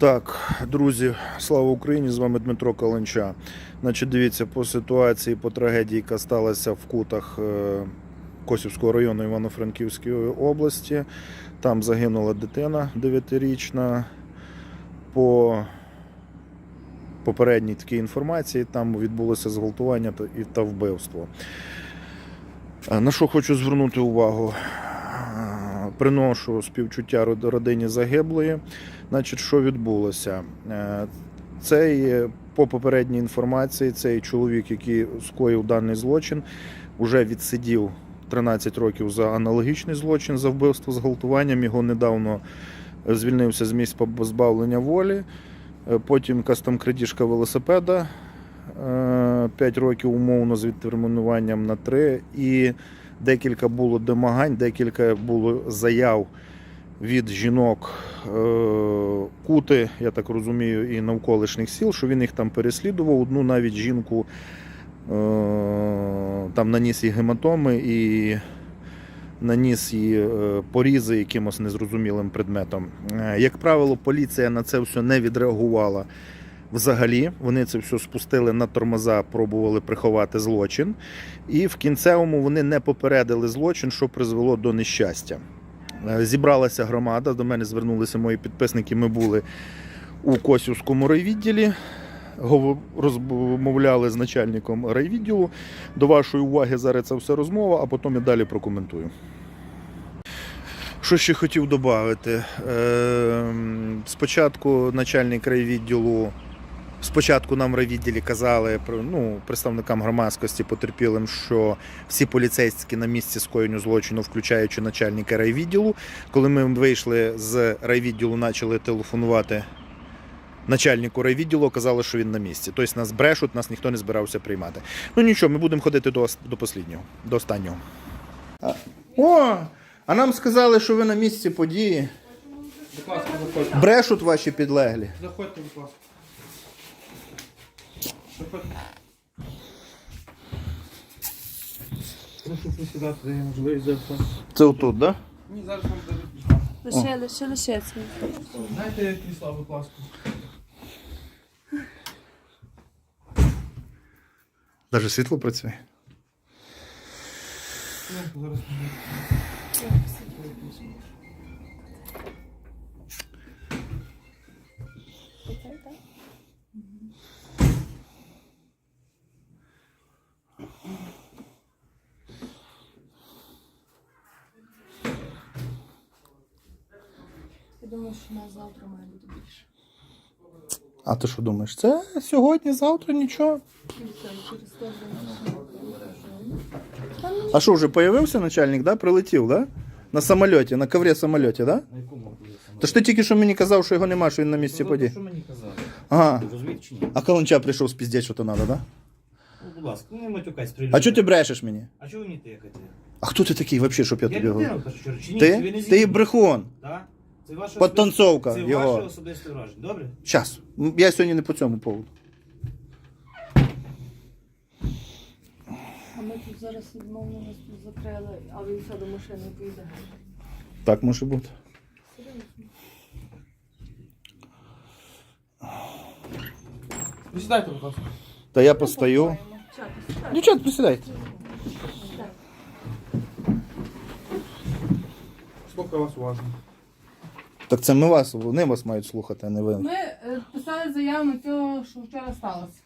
Так, друзі, слава Україні! З вами Дмитро Каленча. Значить, дивіться, по ситуації, по трагедії, яка сталася в кутах е, Косівського району Івано-Франківської області. Там загинула дитина 9-річна. По попередній такій інформації там відбулося зґвалтування та, вбивство. Е, На що хочу звернути увагу? Е, Приношу співчуття родині загиблої. Значить, що відбулося? Е, Цей, е, по попередній інформації, цей чоловік, який скоїв даний злочин, вже відсидів 13 років за аналогічний злочин за вбивство з гвалтуванням. Його недавно звільнився з місць позбавлення волі. Е, Потім якась там крадіжка велосипеда. 5 років умовно з відтермінуванням на 3. І декілька було домагань, декілька було заяв від жінок е, Кути, я так розумію, і навколишніх сіл, що він їх там переслідував. Одну навіть жінку е, там наніс їй гематоми і наніс їй е, порізи якимось незрозумілим предметом. Як правило, поліція на це все не відреагувала. Взагалі, вони це все спустили на тормоза, пробували приховати злочин, і в кінцевому вони не попередили злочин, що призвело до нещастя. Е, Зібралася громада, до мене звернулися мої підписники. Ми були у Косівському райвідділі, розмовляли з начальником райвідділу. До вашої уваги зараз це все розмова, а потім я далі прокоментую. Що ще хотів додати? Спочатку начальник райвідділу. Спочатку нам в райвідділі казали ну, представникам громадськості потерпілим, що всі поліцейські на місці скоєння злочину, включаючи начальника райвідділу. Коли ми вийшли з райвідділу, почали телефонувати начальнику райвідділу, казали, що він на місці. Тобто нас брешуть, нас ніхто не збирався приймати. Ну нічого, ми будемо ходити до, до посліднього, до останнього. О! А нам сказали, що ви на місці події. Брешуть ваші підлеглі. Заходьте, будь ласка. Заходьте. Прошу присідати, дає можливість зайти. Це отут, так? Да? Ні, зараз вам дадуть. Лише, лише, лише це. Дайте крісла, будь ласка. Навіть світло працює. Зараз Я думаю, що нас завтра має бути більше. А ти що думаєш? Це сьогодні, завтра нічого. А що, вже появився начальник, да? Прилетів, да? На самольоті, на коврі самольоті, да? На якому буде То ж ти тільки що мені казав, що його нема, що він на місці Ну, подій. Що мені казали? Ага. Розумієте чи ні? А Каланча прийшов спіздять, що то треба, да? Ну, будь ласка, ну не матюкайся. А чого ти брешеш мені? А чого ви мені тикаєте? А хто ти такий взагалі, щоб я Я тобі людина, говорив? в першу чергу, чи ні? Чи Ти? ви не Ти брехун. Так? Це ваше Подтанцовка Це його. ваше особисте враження, добре? Щас. Я сьогодні не по цьому поводу. А ми тут зараз відмовно нас тут закрили, а він все до машини поїде. Так може бути. Присідайте, будь ласка. Та я постою. Дівчат, присідайте. Слухаю вас уважно. Так це ми вас, вони вас мають слухати, а не ви. Ми е, писали заяву на цього, що вчора сталося.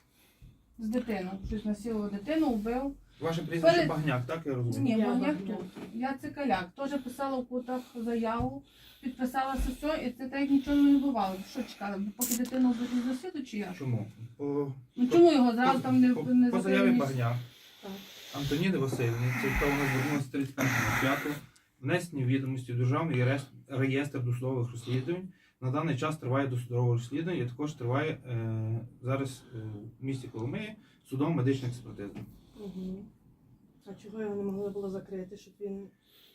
З дитиною. Щось насилував дитину, вбив. Ваше прізвище Перед- Багняк, так я розумію? Ні, Я Багняк Багняк. тут. Я Цикаляк. Теж писала в кутах заяву, підписалася все, і це так як нічого не бувало. Що чекали? Поки дитину з засіду чи як? Чому? По, Ну чому його зразу там не, по, не по заяві? Багняк. Так. Антоніни Васильівни, це яка вона звернулася 35 п'яту, внесені відомості в Державний реєстр- досудових розслідувань. На даний час триває досудове розслідування і також триває е, зараз е, в місті Коломиї судово медична експертиза. Угу. А чого його не могли було закрити, щоб він.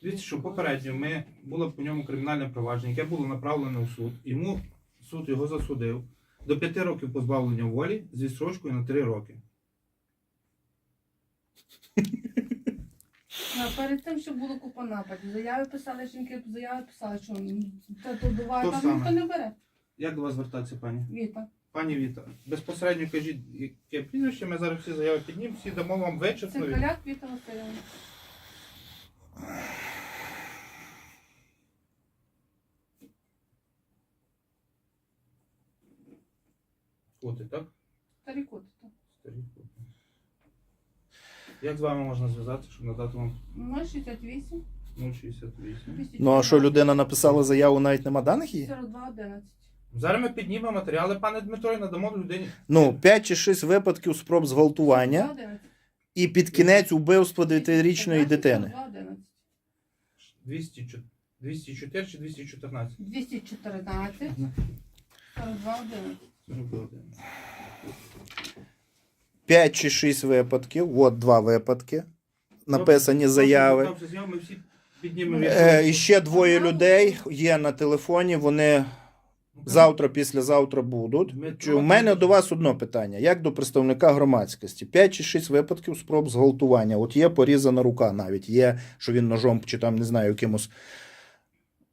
Дивіться, що попередньо ми було по ньому кримінальне провадження, яке було направлено в суд. Йому суд його засудив до 5 років позбавлення волі з відстрочкою на 3 роки. А перед тим, що було купа нападів. Заяви писали жінки, заяви писали, що це то буває, То там саме. ніхто не бере. Як до вас звертатися, пані? Віта. Пані Віта, безпосередньо кажіть, яке прізвище, ми зараз всі заяви піднімемо, всі дамо вам вичерпну. від- Цикаляк Віта Васильівна. Коти, так? Старі коти. так. Старі коти. Як з вами можна зв'язатися, щоб надати вам 068 068? Ну а що людина написала заяву, навіть нема даних її? 42 11. Зараз ми піднімемо матеріали, пане Дмитро, і надамо людині. Ну, 5 чи 6 випадків спроб зґвалтування 11. і під кінець убивство 9-річної дитини. 11. 204 204 чи 214? 214. 42 11. 41. 5 чи 6 випадків, от два випадки. Написані заяви. Добре, заяви. Е, і ще двоє людей є на телефоні. Вони завтра, післязавтра будуть. Чи у мене до вас одне питання: як до представника громадськості? 5 чи 6 випадків спроб зґвалтування. От є порізана рука навіть, є, що він ножом чи там не знаю, якимось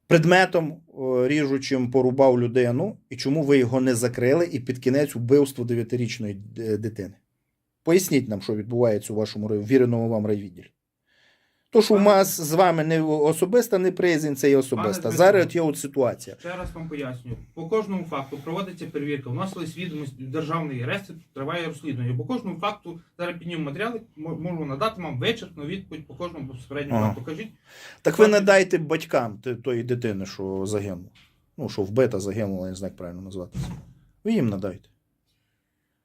предметом ріжучим порубав людину. І чому ви його не закрили і під кінець вбивство 9-річної е, дитини? Поясніть нам, що відбувається у вашому віреному вам райвідділі. То, що у нас з вами не особиста неприязнь, це є особиста. Пане Зараз є от ситуація. Ще раз вам пояснюю. По кожному факту проводиться перевірка. Вносились відомості в державний реєстр, триває розслідування. По кожному факту зараз піднімемо матеріали, можу надати вам вичерпну відповідь по кожному безпосередньому Ага. факту. Кажіть, Так ви надайте батькам тої дитини, що загинула. Ну, що вбита, загинула, я не знаю, як правильно назвати. Ви їм надайте.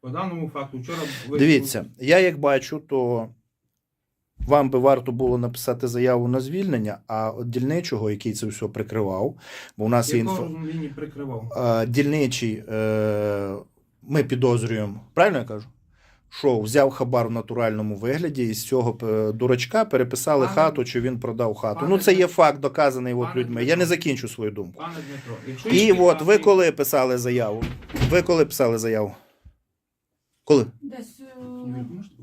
По даному факту вчора ви Дивіться, я як бачу, то вам би варто було написати заяву на звільнення, а от дільничого, який це все прикривав, бо у нас є інфо. він прикривав. А, дільничий, е, ми підозрюємо, правильно я кажу? Що взяв хабар в натуральному вигляді і з цього е, дурачка переписали Пане- хату, чи він продав хату. Пане Ну, це є факт, доказаний от Пане людьми. Я не закінчу свою думку. Пане Дмитро, І от ви коли писали заяву? Ви коли писали заяву? Коли? Десь е,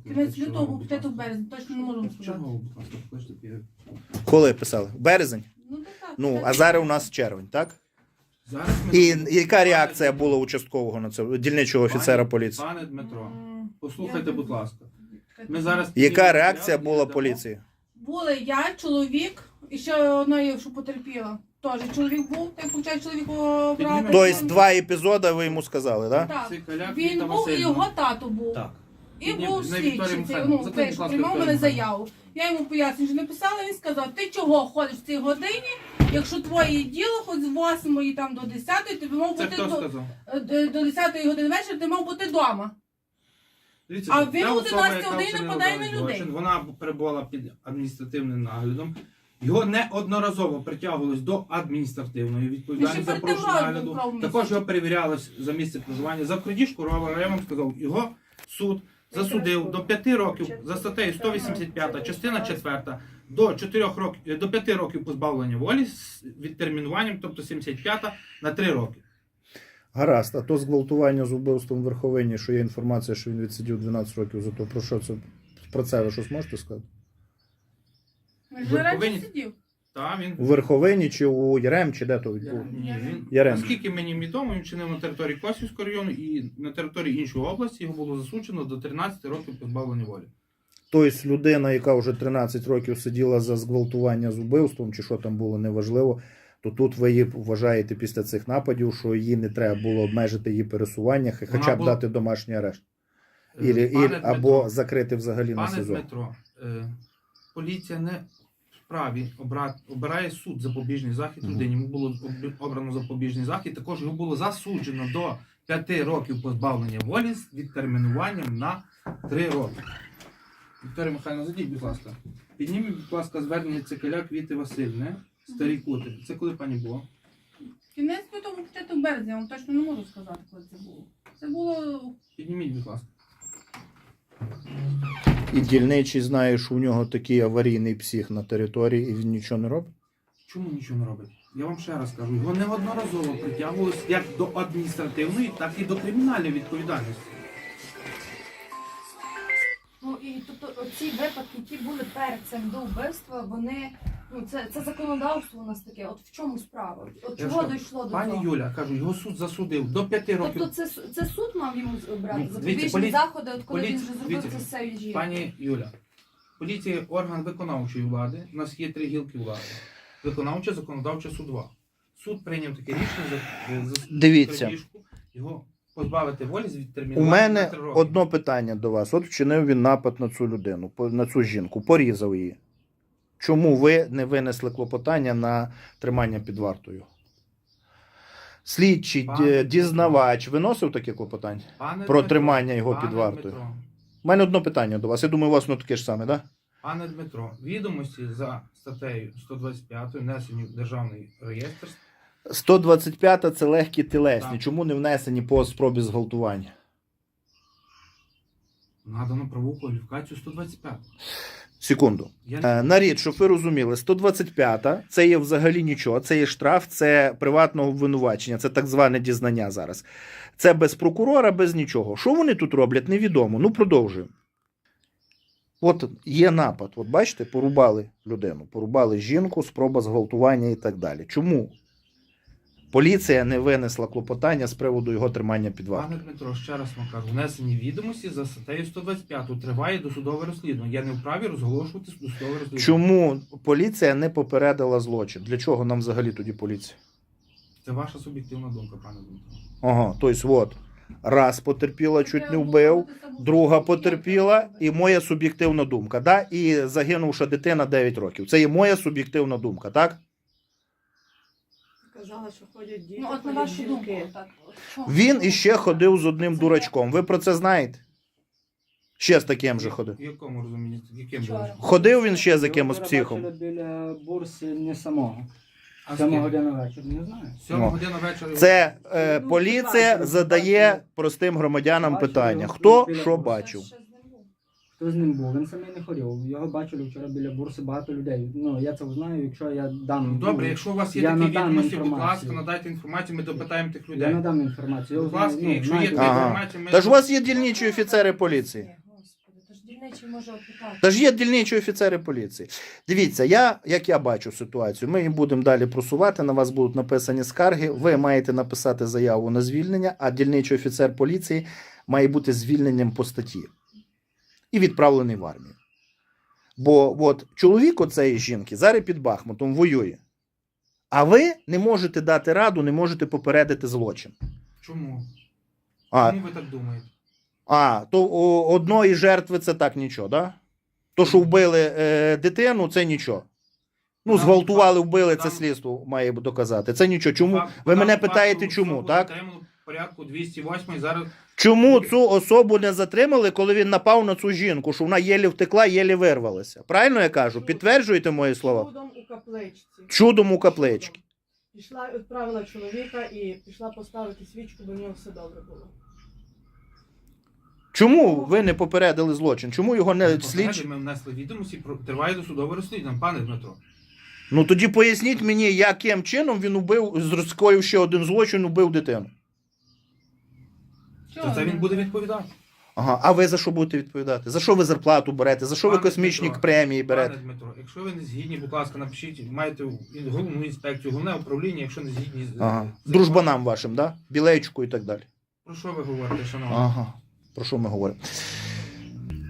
кінець лютого, ласка? березня, точно не можу сказати. Будь ласка, покажіть, я- Коли писали? Березень? Ну, так, так, Ну, а зараз у нас червень, так? Зараз ми- І яка реакція була участкового на це дільничого офіцера поліції? Пане Дмитро, М, послухайте, я- будь ласка. Ми зараз Яка реакція була поліції? Були я, чоловік, і ще одна, є, що потерпіла. Теж чоловік був, так виходить, чоловік брав. Піднімемо. Тобто два епізоди ви йому сказали, так? Так. Він Віта був і Васильівна. його тато був. Так. І Піднім- був на слідчий, цей, ну, будь ласка, приймав мене заяву. Я йому поясню, що написала, він сказав, ти чого ходиш в цій годині, якщо твоє діло хоч з 8 там до 10, тобі мав Це бути хто до, сказав? е, до- до 10 години вечора, ти мав бути вдома. Дивіться, А ця він у особа, 11 яка годин вчинила нападає даний на людей. злочин, Вона перебувала під адміністративним наглядом. Його неодноразово притягувалось до адміністративної відповідальності за порушення нагляду. Також його перевірялось за місце проживання. За крадіжку я вам сказав, його суд засудив до 5 років за статтею 185, частина 4, до 4 років до 5 років позбавлення волі з відтермінуванням, тобто 75 на 3 роки. Гаразд, а то зґвалтування з убивством в Верховині, що є інформація, що він відсидів 12 років за то. Про що це? Про це ви щось можете сказати? Він же раніше сидів. Та він У Верховині чи у Ярем, чи де то? Ні, він Ярем. наскільки мені відомо, він чинив на території Косівського району і на території іншої області його було засуджено до 13 років позбавлення волі. Тобто людина, яка вже 13 років сиділа за зґвалтування з убивством, чи що там було, неважливо, то тут ви її вважаєте після цих нападів, що її не треба було обмежити її пересування, хе- Вона хоча б була- дати домашній арешт. Е, Ілі, пане ілі, або Дмитро, закрити взагалі на пане СІЗО. Дмитро, е, поліція не вправі обра... обирає суд запобіжний захід людині. Йому було обрано запобіжний захід. Також його було засуджено до 5 років позбавлення волі з відтермінуванням на 3 роки. Вікторія Михайловна, зайдіть, будь ласка. Підніміть, будь ласка, звернення Цикаля Квіти Васильівни, старі кути. Це коли пані було? Кінець лютого, початок березня, я вам точно не можу сказати, коли це було. Це було Підніміть, будь ласка. І дільничий знає, що у нього такий аварійний псих на території, і він нічого не робить. Чому нічого не робить? Я вам ще раз кажу, його неодноразово притягувалось як до адміністративної, так і до кримінальної відповідальності. Ну і тобто ці випадки, які були перед цим до вбивства, вони Ну, це, це законодавство у нас таке. От в чому справа? От Я чого ж- дійшло до Пані цього? Юля, кажу, його суд засудив до п'яти років. Тобто це, с- це суд мав йому брати Ну, запобіжні полі- заходи, от коли він вже зробив дивіться, це все від жінки. Пані Юля, поліція орган виконавчої влади. У нас є три гілки влади: виконавча, законодавча, судова. Суд прийняв таке рішення за, за Дивіться. крадіжку, його позбавити волі з У відтермінування мене три роки. одно питання до вас. От вчинив він напад на цю людину, по- на цю жінку, порізав її. Чому ви не винесли клопотання на тримання під вартою? Слідчий Пане дізнавач виносив таке клопотання? Пане про Дмитро, тримання його пане під вартою. Дмитро, У мене одне питання до вас. Я думаю, у вас воно таке ж саме, так? Да? Пане Дмитро, відомості за статтею 125 внесені в державний реєстр 125 це легкі тілесні. Так. Чому не внесені по спробі зґвалтування? надано правову кваліфікацію 125. Секунду. Я Е, На рід, щоб ви розуміли, 125-та це є взагалі нічого. Це є штраф, це приватного обвинувачення, це так зване дізнання зараз. Це без прокурора, без нічого. Що вони тут роблять, невідомо. Ну, продовжуємо. От є напад. От бачите, порубали людину, порубали жінку, спроба зґвалтування і так далі. Чому? Поліція не винесла клопотання з приводу його тримання під вартою. Пане Дмитро, ще раз вам кажу, внесені відомості за статтею 125 триває досудове розслідування. Я не вправі розголошувати досудове розслідування. Чому поліція не попередила злочин? Для чого нам взагалі тоді поліція? Це ваша суб'єктивна думка, пане Дмитро. Ага, тобто, от, раз потерпіла, чуть не вбив, друга потерпіла, і моя суб'єктивна думка. Да? І загинувша дитина 9 років. Це є моя суб'єктивна думка, так? Казала, що ходять діти, Ну, от на ходять вашу думку, жінки. так. от Він іще ходив з одним Це дурачком. Ви про це знаєте? Ще з таким же ходив. В якому розумінні? Яким Вчора. дурачком? Ходив він ще з якимось психом. біля бурси не самого. А з Сьома ким? година вечора, не знаю. Сьома Ну. година вечора. Це е, Ну, поліція задає простим громадянам питання: хто що бачив. Ще. Хто з ним був? Він самий не ходив. Його бачили вчора біля бурси багато людей. Ну, я це знаю, якщо я дам. Ну, Добре, якщо у вас є я такі надам відомості, будь інформацію. ласка, надайте інформацію, ми допитаємо тих Я людей. надам інформацію. Будь ласка, ну, якщо є знаєте, така Ага. інформація, ми... Та ж у вас є дільничі офіцери поліції. Господи, то ж дільничий може опитати. Та ж є дільничі офіцери поліції. Дивіться, я, як я бачу ситуацію, ми її будемо далі просувати. На вас будуть написані скарги. Ви маєте написати заяву на звільнення, а дільничий офіцер поліції має бути звільненням по статті і відправлений в армію. Бо от чоловік оцеї жінки зараз під Бахмутом воює. А ви не можете дати раду, не можете попередити злочин. Чому? А, Чому ви так думаєте? а то у одної жертви це так нічого, да? То, що вбили е, дитину, це нічого. Ну, Там- зґвалтували, вбили, це слідство має доказати. Це нічого. Чому? Факт- Ви мене питаєте, чому, так? порядку 208 зараз Чому цю особу не затримали, коли він напав на цю жінку, що вона єлі втекла, єлі вирвалася? Правильно я кажу? Підтверджуєте мої слова? Чудом у капличці. Чудом у капличці. Пішла, відправила чоловіка і пішла поставити свічку, бо в нього все добре було. Чому ви не попередили злочин? Чому його не слідчі? Ми внесли відомості, про- триває досудове розслідування, пане Дмитро. Ну тоді поясніть мені, яким чином він убив, скоїв ще один злочин, убив дитину. За це він буде відповідати. Ага, а ви за що будете відповідати? За що ви зарплату берете? За що ви Пане космічні Дмитро, премії берете? Пане Дмитро, якщо ви не згідні, будь ласка, напишіть, маєте головну інспекцію, головне управління, якщо не згідні з Ага. з- Дружбанам вашим, да? Білейчику і так далі. Про що ви говорите, шановні? Ага. Про що ми говоримо?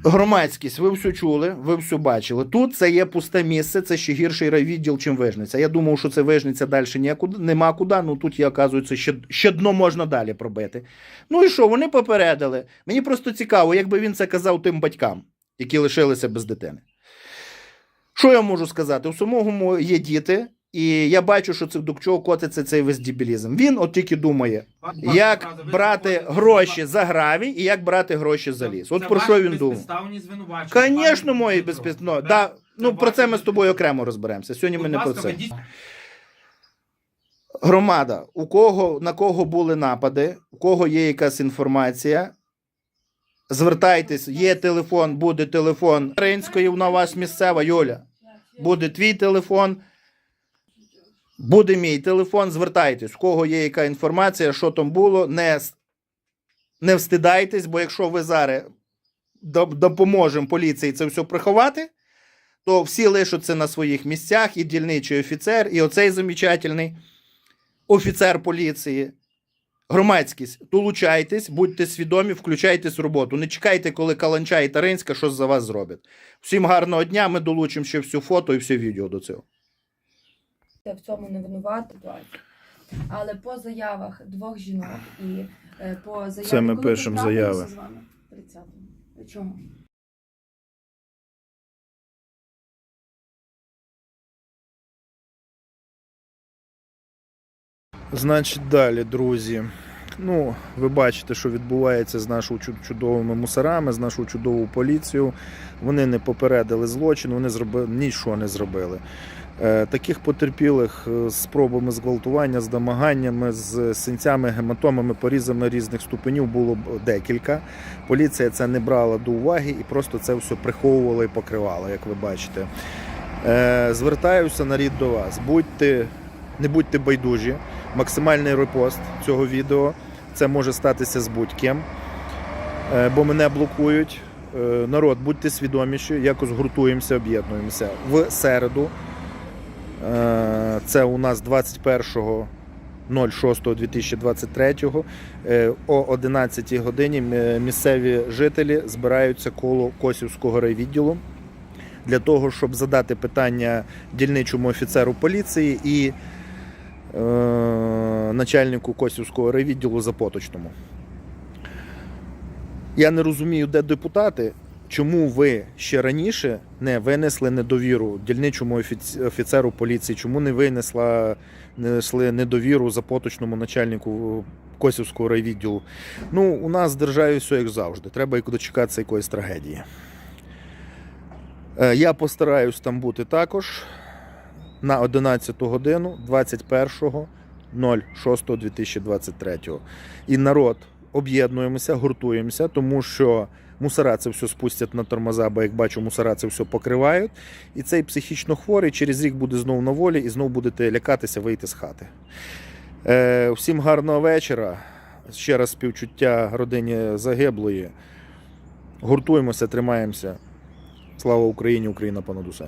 Громадськість, ви все чули, ви все бачили. Тут це є пусте місце, це ще гірший райвідділ, чим вижниця. Я думав, що це вижниця далі ніякуди, нема куди, ну тут, є, оказується, ще, ще дно можна далі пробити. Ну і що, вони попередили. Мені просто цікаво, якби він це казав тим батькам, які лишилися без дитини. Що я можу сказати? У самому є діти, і я бачу, що це до чого котиться цей весь дебілізм. Він от тільки думає, як брати гроші за гравій і як брати гроші за ліс. От про що він думав. Звісно, мої безпідно. Да, ну про це ми з тобою окремо розберемося. Сьогодні ми не про це. Громада, у кого на кого були напади, у кого є якась інформація. Звертайтесь, є телефон, буде телефон Ринської, вона у вас місцева, Юля. Буде твій телефон, буде мій телефон. Звертайтесь, у кого є яка інформація, що там було, не, не встидайтесь, бо якщо ви зараз допоможемо поліції це все приховати, то всі лишаться на своїх місцях, і дільничий офіцер, і оцей замечательний офіцер поліції. Громадськість, долучайтесь, будьте свідомі, включайтесь в роботу. Не чекайте, коли Каланча і Таринська щось за вас зроблять. Всім гарного дня. Ми долучимо ще всю фото і все відео до цього. Я в цьому не винувата. Але по заявах двох жінок і е, по заяві... Це ми коли пишемо заяви. з вами? 30-го. Чому? Значить, далі, друзі. Ну, ви бачите, що відбувається з нашими чуд- чудовими мусорами, з нашою чудовою поліцією. Вони не попередили злочин, вони зробили нічого не зробили. Е, таких потерпілих е, з спробами зґвалтування, з домаганнями, з синцями, гематомами, порізами різних ступенів було декілька. Поліція це не брала до уваги і просто це все приховувала і покривала, як ви бачите. Е, звертаюся на рід до вас. Будьте, не будьте байдужі максимальний репост цього відео. Це може статися з будь-ким, бо мене блокують. Народ, будьте свідоміші, якось гуртуємося, об'єднуємося. В середу, це у нас 21.06.2023, е, о 11 годині місцеві жителі збираються коло Косівського райвідділу для того, щоб задати питання дільничому офіцеру поліції і е, начальнику Косівського райвідділу Запоточному. Я не розумію, де депутати, чому ви ще раніше не винесли недовіру дільничому офіцеру поліції, чому не винесла несли недовіру запоточному начальнику Косівського райвідділу. Ну, у нас в державі все як завжди. Треба дочекатися якоїсь трагедії. Е, Я постараюсь там бути також на 11 годину 21.06.2023. І народ об'єднуємося, гуртуємося, тому що мусора це все спустять на тормоза, бо як бачу, мусора це все покривають. І цей психічно хворий через рік буде знову на волі і знову будете лякатися вийти з хати. Е, всім гарного вечора. Ще раз співчуття родині загиблої. Гуртуємося, тримаємося. Слава Україні, Україна понад усе.